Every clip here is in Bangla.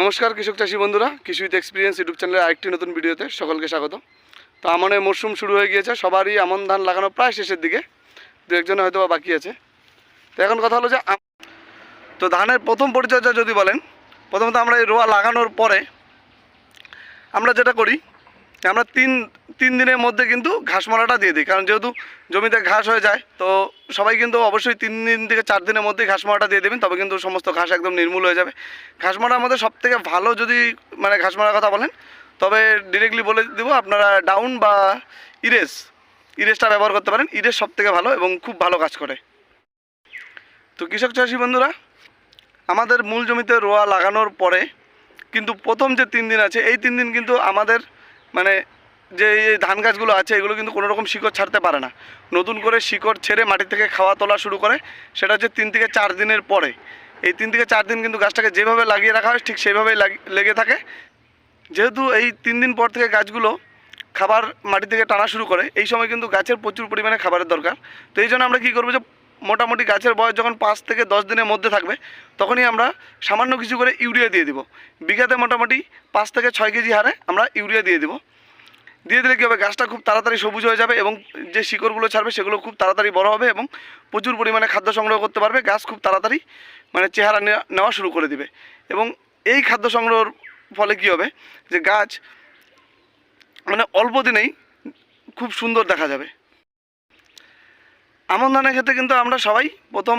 নমস্কার কৃষক চাষি বন্ধুরা কৃষিত এক্সপিরিয়েন্স ইউটিউব চ্যানেলের আরেকটি নতুন ভিডিওতে সকলকে স্বাগত তো আমনের মরশুম শুরু হয়ে গিয়েছে, সবারই আমন ধান লাগানো প্রায় শেষের দিকে, দু একজনে হয়তো বাকি আছে। তো এখন কথা হলো যে তো ধানের প্রথম পরিচর্যা যদি বলেন, প্রথমত আমরা এই রোয়া লাগানোর পরে আমরা যেটা করি আমরা তিন তিন দিনের মধ্যে কিন্তু ঘাস দিয়ে দিই। কারণ যেহেতু জমিতে ঘাস হয়ে যায়, তো সবাই কিন্তু অবশ্যই তিন দিন থেকে চার দিনের মধ্যে ঘাস দিয়ে দেবেন, তবে কিন্তু সমস্ত ঘাস একদম নির্মূল হয়ে যাবে। ঘাস মারার মধ্যে সব থেকে ভালো যদি মানে ঘাস কথা বলেন, তবে ডিরেক্টলি বলে দেবো, আপনারা ডাউন বা ইরেস ইরেসটা ব্যবহার করতে পারেন। ইরেস সব থেকে ভালো এবং খুব ভালো কাজ করে। তো কৃষক চাষি বন্ধুরা, আমাদের মূল জমিতে রোয়া লাগানোর পরে কিন্তু প্রথম যে তিন দিন আছে, এই তিন দিন কিন্তু আমাদের মানে যে এই ধান গাছগুলো আছে, এগুলো কিন্তু কোনো রকম শিকড় ছাড়তে পারে না। নতুন করে শিকড় ছেড়ে মাটি থেকে খাওয়া তোলা শুরু করে, সেটা হচ্ছে তিন থেকে চার দিনের পরে। এই তিন থেকে চার দিন কিন্তু গাছটাকে যেভাবে লাগিয়ে রাখা হয়, ঠিক সেইভাবেই লেগে থাকে। যেহেতু এই তিন দিন পর থেকে গাছগুলো খাবার মাটি থেকে টানা শুরু করে, এই সময় কিন্তু গাছের প্রচুর পরিমাণে খাবারের দরকার। তো এই জন্য আমরা কী করব যে মোটামুটি গাছের বয়স যখন পাঁচ থেকে দশ দিনের মধ্যে থাকবে, তখনই আমরা সামান্য কিছু করে ইউরিয়া দিয়ে দিব। বিঘাতে মোটামুটি পাঁচ থেকে ছয় কেজি হারে আমরা ইউরিয়া দিয়ে দিব। দিয়ে দিলে কী হবে, গাছটা খুব তাড়াতাড়ি সবুজ হয়ে যাবে এবং যে শিকড়গুলো ছাড়বে সেগুলো খুব তাড়াতাড়ি বড় হবে এবং প্রচুর পরিমাণে খাদ্য সংগ্রহ করতে পারবে। গাছ খুব তাড়াতাড়ি মানে চেহারা নেওয়া- শুরু করে দিবে। এবং এই খাদ্য সংগ্রহর ফলে কী হবে যে গাছ মানে অল্প দিনেই খুব সুন্দর দেখা যাবে। আমন ধানের ক্ষেত্রে কিন্তু আমরা সবাই প্রথম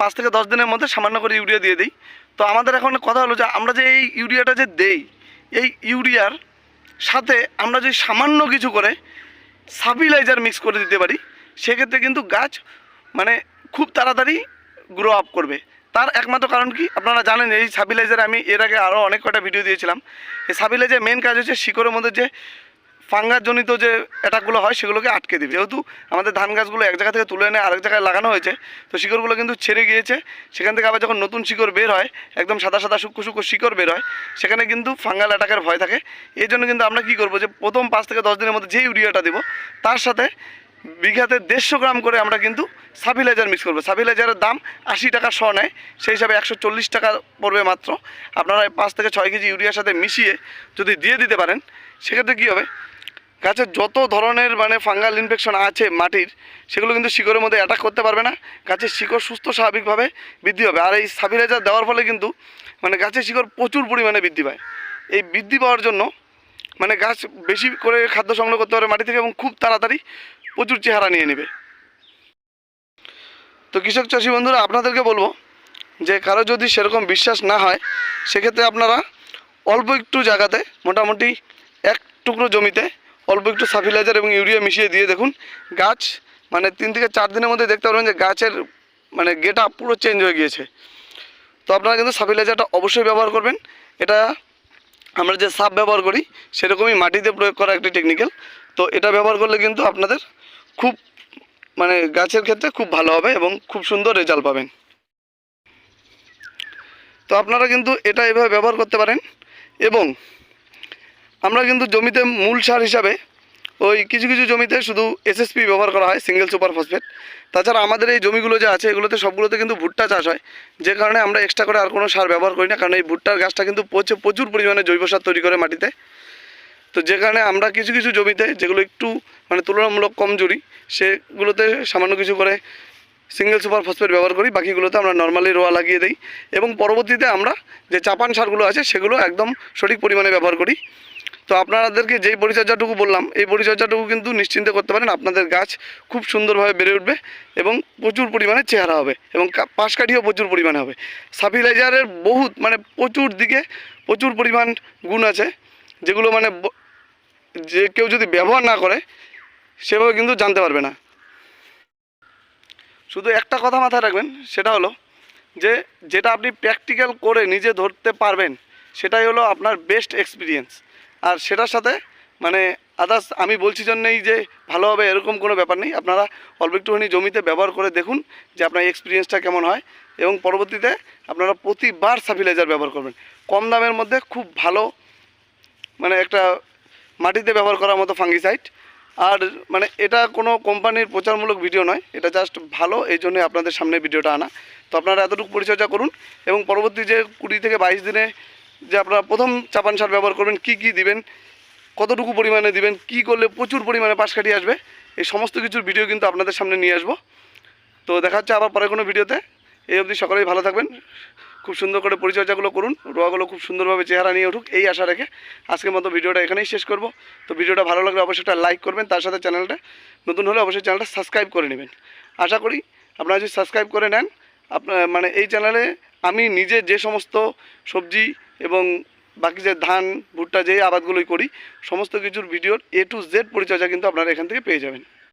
পাঁচ থেকে দশ দিনের মধ্যে সামান্য করে ইউরিয়া দিয়ে দিই। তো আমাদের এখন কথা হলো যে আমরা যে এই ইউরিয়াটা যে দেই, এই ইউরিয়ার সাথে আমরা যদি সামান্য কিছু করে সাবিলাইজার মিক্স করে দিতে পারি, সেক্ষেত্রে কিন্তু গাছ মানে খুব তাড়াতাড়ি গ্রো আপ করবে। তার একমাত্র কারণ কি? আপনারা জানেন, এই সাবিলাইজার আমি এর আগে আরও অনেক কটা ভিডিও দিয়েছিলাম। এই সাবিলাইজার মেন কাজ হচ্ছে শিকড়ের মধ্যে যে ফাঙ্গাসজনিত যে অ্যাটাকগুলো হয়, সেগুলোকে আটকে দিবে। যেহেতু আমাদের ধান গাছগুলো এক জায়গা থেকে তুলে এনে আরেক জায়গায় লাগানো হয়েছে, তো শিকড়গুলো কিন্তু ছেড়ে গিয়েছে। সেখান থেকে আবার যখন নতুন শিকড় বের হয়, একদম সাদা সাদা সূক্ষ্ম সূক্ষ্ম শিকড় বের হয়, সেখানে কিন্তু ফাঙ্গাল অ্যাটাকের ভয় থাকে। এই জন্য কিন্তু আমরা কী করব যে, প্রথম পাঁচ থেকে দশ দিনের মধ্যে যে ইউরিয়াটা দেবো, তার সাথে বিঘাতে দেড়শো গ্রাম করে আমরা কিন্তু সাবিলাইজার মিক্স করব। সাবিলাইজারের দাম আশি টাকা শ নেয়, সেই হিসাবে একশো চল্লিশ টাকা পড়বে মাত্র। আপনারা পাঁচ থেকে ছয় কেজি ইউরিয়ার সাথে মিশিয়ে যদি দিয়ে দিতে পারেন, সেক্ষেত্রে কী হবে? গাছের যত ধরনের মানে ফাঙ্গাল ইনফেকশন আছে মাটির, সেগুলো কিন্তু শিকড়ের মধ্যে অ্যাটাক করতে পারবে না। গাছের শিকড় সুস্থ স্বাভাবিকভাবে বৃদ্ধি হবে। আর এই সাবিলাইজার দেওয়ার ফলে কিন্তু মানে গাছের শিকড় প্রচুর পরিমাণে বৃদ্ধি পায়। এই বৃদ্ধি পাওয়ার জন্য মানে গাছ বেশি করে খাদ্য সংগ্রহ করতে পারে মাটি থেকে এবং খুব তাড়াতাড়ি প্রচুর চেহারা নিয়ে নেবে। তো কৃষক চাষি বন্ধুরা, আপনাদেরকে বলব যে কারও যদি সেরকম বিশ্বাস না হয়, সেক্ষেত্রে আপনারা অল্প একটু জায়গাতে মোটামুটি এক টুকরো জমিতে অল্প একটু সাফিলাইজার এবং ইউরিয়া মিশিয়ে দিয়ে দেখুন, গাছ মানে তিন থেকে চার দিনের মধ্যে দেখতে পারবেন যে গাছের মানে গেটা পুরো চেঞ্জ হয়ে গিয়েছে। তো আপনারা কিন্তু সাফিলাইজারটা অবশ্যই ব্যবহার করবেন। এটা আমরা যে সাপ ব্যবহার করি, সেরকমই মাটিতে প্রয়োগ করা একটি টেকনিক্যাল তো এটা ব্যবহার করলে কিন্তু আপনাদের খুব মানে গাছের ক্ষেত্রে খুব ভালো হবে এবং খুব সুন্দর রেজাল্ট পাবেন। তো আপনারা কিন্তু এটা এভাবে ব্যবহার করতে পারেন এবং আমরা কিন্তু জমিতে মূল সার হিসাবে ওই কিছু কিছু জমিতে শুধু এসএসপি ব্যবহার করা হয় সিঙ্গেল সুপার ফসফেট তাছাড়া আমাদের এই জমিগুলো যে আছে, এগুলোতে সবগুলোতে কিন্তু ভুট্টা চাষ হয়। যে কারণে আমরা এক্সট্রা করে আর কোনো সার ব্যবহার করি না, কারণ এই ভুট্টার গাছটা কিন্তু প্রচুর প্রচুর পরিমাণে জৈব সার তৈরি করে মাটিতে। তো যে কারণে আমরা কিছু কিছু জমিতে, যেগুলো একটু মানে তুলনামূলক কমজোরি সেগুলোতে সামান্য কিছু করে সিঙ্গেল সুপার ফসফেট ব্যবহার করি, বাকিগুলোতে আমরা নর্মালি রোয়া লাগিয়ে দিই। এবং পরবর্তীতে আমরা যে চাপান সারগুলো আছে, সেগুলো একদম সঠিক পরিমাণে ব্যবহার করি। তো আপনাদেরকে যেই পরিচর্যাটুকু বললাম, এই পরিচর্যাটুকু কিন্তু নিশ্চিন্তে করতে পারেন। আপনাদের গাছ খুব সুন্দরভাবে বেড়ে উঠবে এবং প্রচুর পরিমাণে চেহারা হবে এবং পাশ কাঠিও প্রচুর পরিমাণে হবে। সাফিলাইজারের বহুত মানে প্রচুর দিকে প্রচুর পরিমাণ গুণ আছে, যেগুলো মানে যে কেউ যদি ব্যবহার না করে, সেভাবে কিন্তু জানতে পারবে না। শুধু একটা কথা মাথায় রাখবেন, সেটা হলো যে, যেটা আপনি প্র্যাকটিক্যাল করে নিজে ধরতে পারবেন, সেটাই হলো আপনার বেস্ট এক্সপিরিয়েন্স আর সেটার সাথে মানে আদার্স আমি বলছি জন্যই যে ভালো হবে এরকম কোনো ব্যাপার নেই। আপনারা অল্প একটুখানি জমিতে ব্যবহার করে দেখুন যে আপনার এক্সপিরিয়েন্সটা কেমন হয় এবং পরবর্তীতে আপনারা প্রতিবার সাফিলাইজার ব্যবহার করবেন। কম দামের মধ্যে খুব ভালো মানে একটা মাটিতে ব্যবহার করার মতো ফাঙ্গিসাইড আর মানে এটা কোনো কোম্পানির প্রচারমূলক ভিডিও নয়, এটা জাস্ট ভালো, এই জন্যই আপনাদের সামনে ভিডিওটা আনা। তো আপনারা এতটুকু পরিচর্যা করুন এবং পরবর্তী যে কুড়ি থেকে বাইশ দিনে যে আপনারা প্রথম চাপান সার ব্যবহার করবেন, কি কি দিবেন, কতটুকু পরিমাণে দিবেন, কি করলে প্রচুর পরিমাণে পাশ কাটিয়ে আসবে, এই সমস্ত কিছুর ভিডিও কিন্তু আপনাদের সামনে নিয়ে আসব। তো দেখা হচ্ছে আবার পরে কোনো ভিডিওতে। এই অবধি সকলেই ভালো থাকবেন, খুব সুন্দর করে পরিচর্যাগুলো করুন, রোয়াগুলো খুব সুন্দরভাবে চেহারা নিয়ে উঠুক, এই আশা রেখে আজকের মতো ভিডিওটা এখানেই শেষ করব। তো ভিডিওটা ভালো লাগলে অবশ্যই একটা লাইক করবেন, তার সাথে চ্যানেলটা নতুন হলে অবশ্যই চ্যানেলটা সাবস্ক্রাইব করে নেবেন। আশা করি আপনারা যদি সাবস্ক্রাইব করে নেন, আপনার মানে এই চ্যানেলে আমি নিজে যে সমস্ত সবজি এবং বাকি যে ধান, ভুট্টা যে আবাদগুলোই করি, সমস্ত কিছুর ভিডিওর এ টু জেড পরিচর্যা কিন্তু আপনারা এখান থেকে পেয়ে যাবেন।